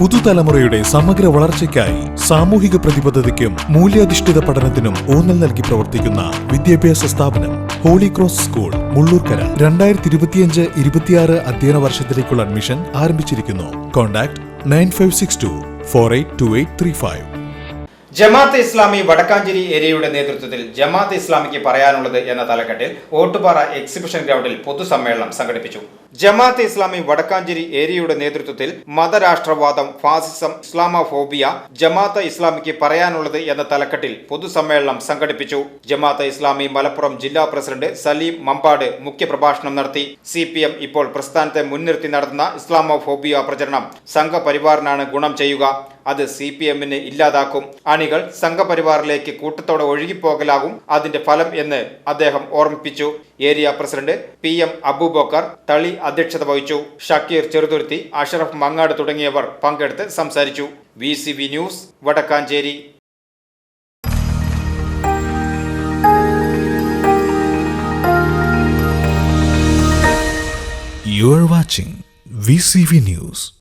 പുതുതലമുറയുടെ സമഗ്ര വളർച്ചയ്ക്കായി സാമൂഹിക പ്രതിബദ്ധതയ്ക്കും മൂല്യാധിഷ്ഠിത പഠനത്തിനും ഊന്നൽ നൽകി പ്രവർത്തിക്കുന്ന വിദ്യാഭ്യാസ സ്ഥാപനം ഹോളി ക്രോസ് സ്കൂൾ മുള്ളൂർക്കര. രണ്ടായിരത്തി ഇരുപത്തിയഞ്ച് ഇരുപത്തിയാറ് അധ്യയന വർഷത്തിലേക്കുള്ള അഡ്മിഷൻ ആരംഭിച്ചിരിക്കുന്നു. Contact nine five six two four eight two eight three five. Jamaat Islami Vadakkanchery ഏരിയയുടെ നേതൃത്വത്തിൽ ജമാഅത്ത് ഇസ്ലാമിക്ക് പറയാനുള്ളത് എന്ന തലക്കെട്ടിൽ ഓട്ടുപാറ എക്സിബിഷൻ ഗ്രൗണ്ടിൽ പൊതുസമ്മേളനം സംഘടിപ്പിച്ചു. ജമാഅത്ത് ഇസ്ലാമി വടക്കാഞ്ചേരി ഏരിയയുടെ നേതൃത്വത്തിൽ മതരാഷ്ട്രവാദം ഫാസിസം ഇസ്ലാമോഫോബിയ ജമാഅത്ത് ഇസ്ലാമിക്ക് പറയാനുള്ളത് എന്ന തലക്കെട്ടിൽ പൊതുസമ്മേളനം സംഘടിപ്പിച്ചു. ജമാഅത്ത് ഇസ്ലാമി മലപ്പുറം ജില്ലാ പ്രസിഡന്റ് സലീം മമ്പാട് മുഖ്യപ്രഭാഷണം നടത്തി. സി ഇപ്പോൾ പ്രസ്ഥാനത്തെ മുൻനിർത്തി നടത്തുന്ന ഇസ്ലാമോഫോബിയ പ്രചരണം സംഘപരിവാറിനാണ് ഗുണം ചെയ്യുക. അത് സി പി എമ്മിനെ ഇല്ലാതാക്കും. അണികൾ സംഘപരിവാറിലേക്ക് കൂട്ടത്തോടെ ഒഴുകിപ്പോകലാകും അതിന്റെ ഫലം എന്ന് അദ്ദേഹം ഓർമ്മിപ്പിച്ചു. Area president P M Abubakar Thali അധ്യക്ഷത വഹിച്ചു. ഷക്കീർ ചെറുതുരുത്തി അഷറഫ് മങ്ങാട് തുടങ്ങിയവർ പങ്കെടുത്ത് സംസാരിച്ചു. V C V news Vadakkanchery. You are watching VCV News.